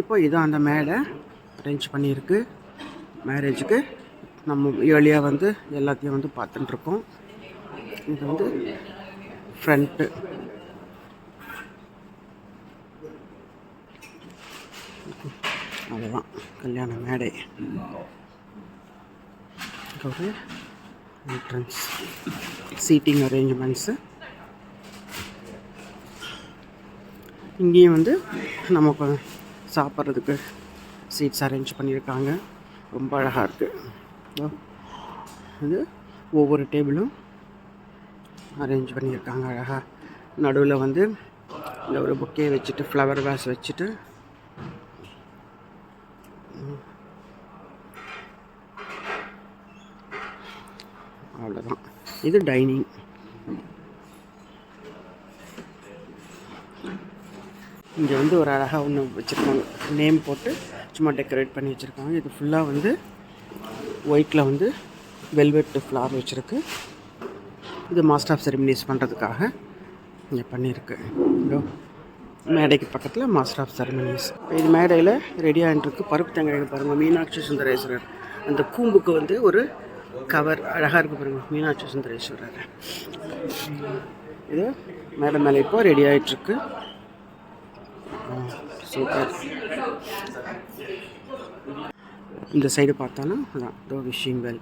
இப்போ இதான் அந்த மேடை அரேஞ்ச் பண்ணியிருக்கு. மேரேஜுக்கு நம்ம ஏர்லியாக வந்து எல்லாத்தையும் வந்து பார்த்துட்டுருக்கோம். இது வந்து ஃப்ரண்ட்டு அதுதான் கல்யாண மேடை. ஒரு என்ட்ரன்ஸ் சீட்டிங் அரேஞ்ச்மெண்ட்ஸு இங்கேயும் வந்து நமக்கு சாப்பிட்றதுக்கு சீட்ஸ் அரேஞ்ச் பண்ணியிருக்காங்க. ரொம்ப அழகாக இருக்குது இது ஒவ்வொரு டேபிளும் அரேஞ்ச் பண்ணியிருக்காங்க அழகாக நடுவில் வந்து இந்த ஒரு புக்கே வச்சுட்டு ஃப்ளவர் வேஸ் வச்சுட்டு. அவ்வளோதான் இது டைனிங் இங்கே வந்து ஒரு அழகாக ஒன்று வச்சுருக்காங்க. நேம் போட்டு சும்மா டெக்கரேட் பண்ணி வச்சுருக்காங்க. இது ஃபுல்லாக வந்து ஒயிட்டில் வந்து வெல்வெட் ஃப்ளார் வச்சுருக்கு. இது மாஸ்டர் ஆஃப் செரிமனிஸ் பண்ணுறதுக்காக இங்கே பண்ணியிருக்கு மேடைக்கு பக்கத்தில் மாஸ்டர் ஆஃப் செரமனிஸ் இது மேடையில் ரெடி ஆகிட்டுருக்கு பருப்பு தேங்காய் பாருங்கள் மீனாட்சி சுந்தரேஸ்வரர். அந்த கூம்புக்கு வந்து ஒரு கவர் அழகாக இருக்குது பாருங்கள் மீனாட்சி சுந்தரேஸ்வரர். இது மேடை மேலே இப்போ ரெடி ஆகிட்டுருக்கு சூப்பர் uh, இந்த சைடு பார்த்தோன்னா அதான் தோ விஷிங் வெல்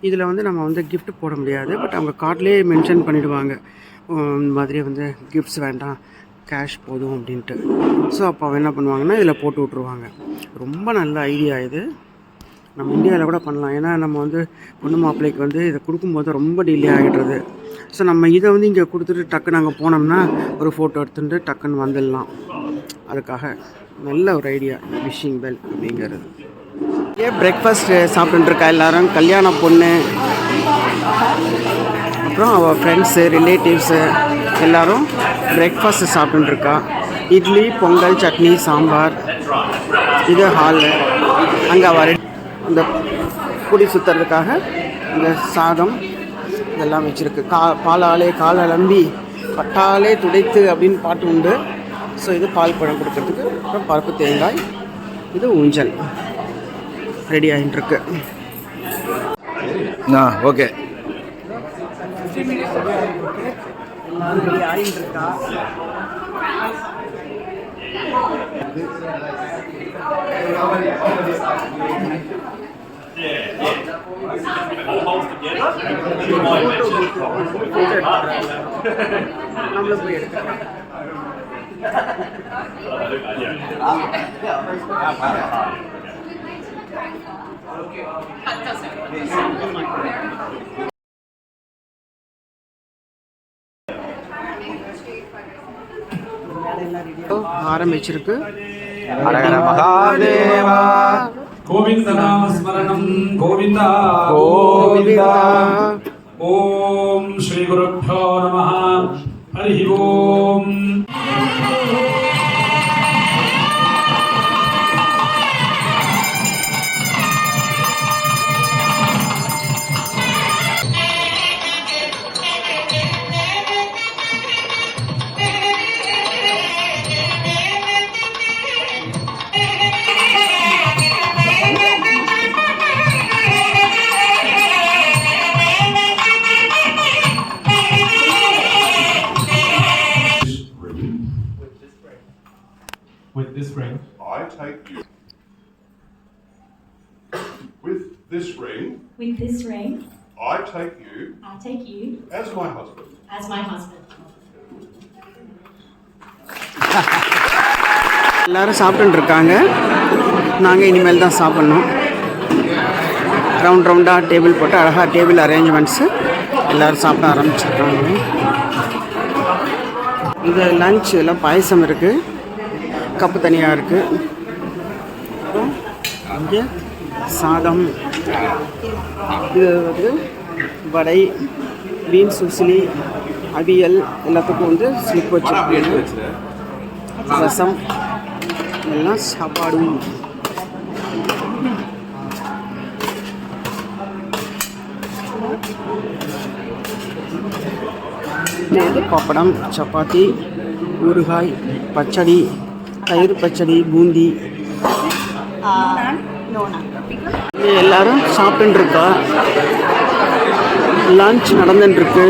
இதில் வந்து நம்ம வந்து கிஃப்ட் போட முடியாது பட் அவங்க கார்ட்லேயே மென்ஷன் பண்ணிவிடுவாங்க இந்த மாதிரி வந்து கிஃப்ட்ஸ் வேண்டாம் கேஷ் போதும் அப்படின்ட்டு. ஸோ அப்போ அவன் என்ன பண்ணுவாங்கன்னா இதில் போட்டு விட்ருவாங்க ரொம்ப நல்ல ஐடியா இது. நம்ம இந்தியாவில் கூட பண்ணலாம். ஏன்னா நம்ம வந்து பொண்ணு மாப்பிள்ளைக்கு வந்து இதை கொடுக்கும்போது ரொம்ப டிலே ஆகிடுறது ஸோ நம்ம இதை வந்து இங்கே கொடுத்துட்டு டக்குன்னு அங்கே போனோம்னா ஒரு ஃபோட்டோ எடுத்துட்டு டக்குன்னு வந்துடலாம். அதுக்காக நல்ல ஒரு ஐடியா விஷிங் பெல் அப்படிங்கிறது. ஏன் பிரேக்ஃபாஸ்ட் சாப்பிட்டுருக்கா எல்லாரும்? கல்யாண பொண்ணு. அப்புறம் அவள் ஃப்ரெண்ட்ஸு ரிலேட்டிவ்ஸு எல்லோரும் பிரேக்ஃபாஸ்ட்டு சாப்பிட்டுருக்கா இட்லி பொங்கல் சட்னி சாம்பார். இது ஹாலு அங்கே வர அந்த குடி சுற்றுறதுக்காக இந்த சாதம் இதெல்லாம் வச்சுருக்கு. கா பாலாலே கால் அலம்பி பட்டாலே துடைத்து அப்படின்னு பாட்டு உண்டு. ஸோ இது பால் பழம் கொடுக்கறதுக்கு. அப்புறம் பருப்பு தேங்காய். இது ஊஞ்சல். ரெடி ஆகிட்டு இருக்கு ஆ ஓகே ரெடி ஆகிட்டு இருக்கா நம்மளும் போய் எடுக்கலாம் ஆரம்பிச்சிருக்கு. ஹரஹர மகாதேவா. गोविन्दनामस्मरणं गोविन्द गोविन्द ॐ श्रीगुरुभ्यो नमः हरिः ओम् take you. With this ring, With this ring, I take you I take you as my husband. as my husband. எல்லாரும் சாப்பிட்டுட்டு இருக்காங்க நாங்கள் இனிமேல் தான் சாப்பிட்ணும் ரவுண்ட் ரவுண்டாக டேபிள் போட்டு அழகாக டேபிள் அரேஞ்ச்மெண்ட்ஸு எல்லோரும் சாப்பிட ஆரம்பிச்சிருக்காங்க இது லஞ்ச் எல்லாம் பாயசம் இருக்குது கப்பு தனியாக இருக்குது இங்கே சாதம் இது வந்து வடை பீன்ஸ் உசிலி அவியல் எல்லாத்துக்கும் வந்து ஸ்லிப் வச்சுருக்கீங்க. ரசம் எல்லாம் சாப்பாடும். வந்து பப்படம் சப்பாத்தி ஊறுகாய் பச்சடி தயிர் பச்சடி பூந்தி எல்லாரும் சாப்பிட்டுட்டு இருக்கா? லஞ்ச் நடந்துட்டு இருக்கு.